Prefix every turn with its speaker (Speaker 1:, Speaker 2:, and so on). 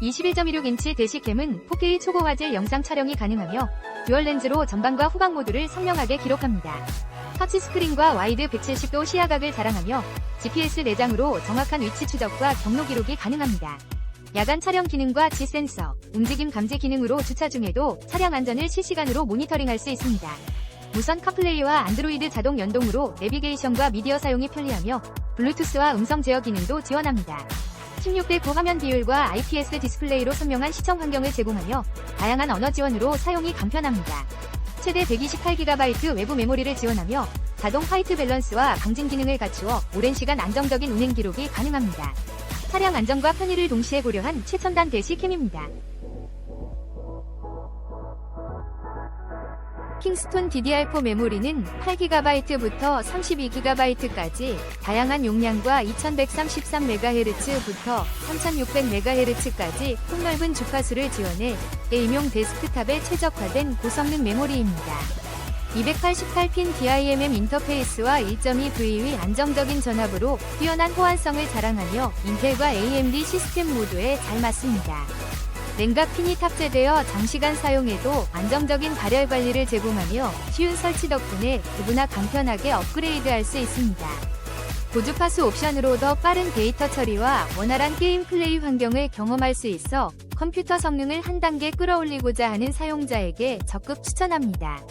Speaker 1: 21.16인치 대시캠은 4K 초고화질 영상 촬영이 가능하며 듀얼 렌즈로 전방과 후방 모두를 선명하게 기록합니다. 터치 스크린과 와이드 170도 시야각을 자랑하며 GPS 내장으로 정확한 위치 추적과 경로 기록이 가능합니다. 야간 촬영 기능과 G 센서, 움직임 감지 기능으로 주차 중에도 차량 안전을 실시간으로 모니터링할 수 있습니다. 무선 카플레이와 안드로이드 자동 연동으로 내비게이션과 미디어 사용이 편리하며 블루투스와 음성 제어 기능도 지원합니다. 16대 9 화면 비율과 IPS 디스플레이로 선명한 시청 환경을 제공하며 다양한 언어 지원으로 사용이 간편합니다. 최대 128GB 외부 메모리를 지원하며 자동 화이트 밸런스와 방진 기능을 갖추어 오랜 시간 안정적인 운행 기록이 가능합니다. 차량 안전과 편의를 동시에 고려한 최첨단 대시 캠입니다. 킹스톤 DDR4 메모리는 8GB부터 32GB까지 다양한 용량과 2133MHz부터 3600MHz까지 폭넓은 주파수를 지원해 게임용 데스크탑에 최적화된 고성능 메모리입니다. 288핀 DIMM 인터페이스와 1.2VV 안정적인 전압으로 뛰어난 호환성을 자랑하며 인텔과 AMD 시스템 모두에 잘 맞습니다. 냉각 핀이 탑재되어 장시간 사용해도 안정적인 발열 관리를 제공하며 쉬운 설치 덕분에 누구나 간편하게 업그레이드할 수 있습니다. 고주파수 옵션으로 더 빠른 데이터 처리와 원활한 게임 플레이 환경을 경험할 수 있어 컴퓨터 성능을 한 단계 끌어올리고자 하는 사용자에게 적극 추천합니다.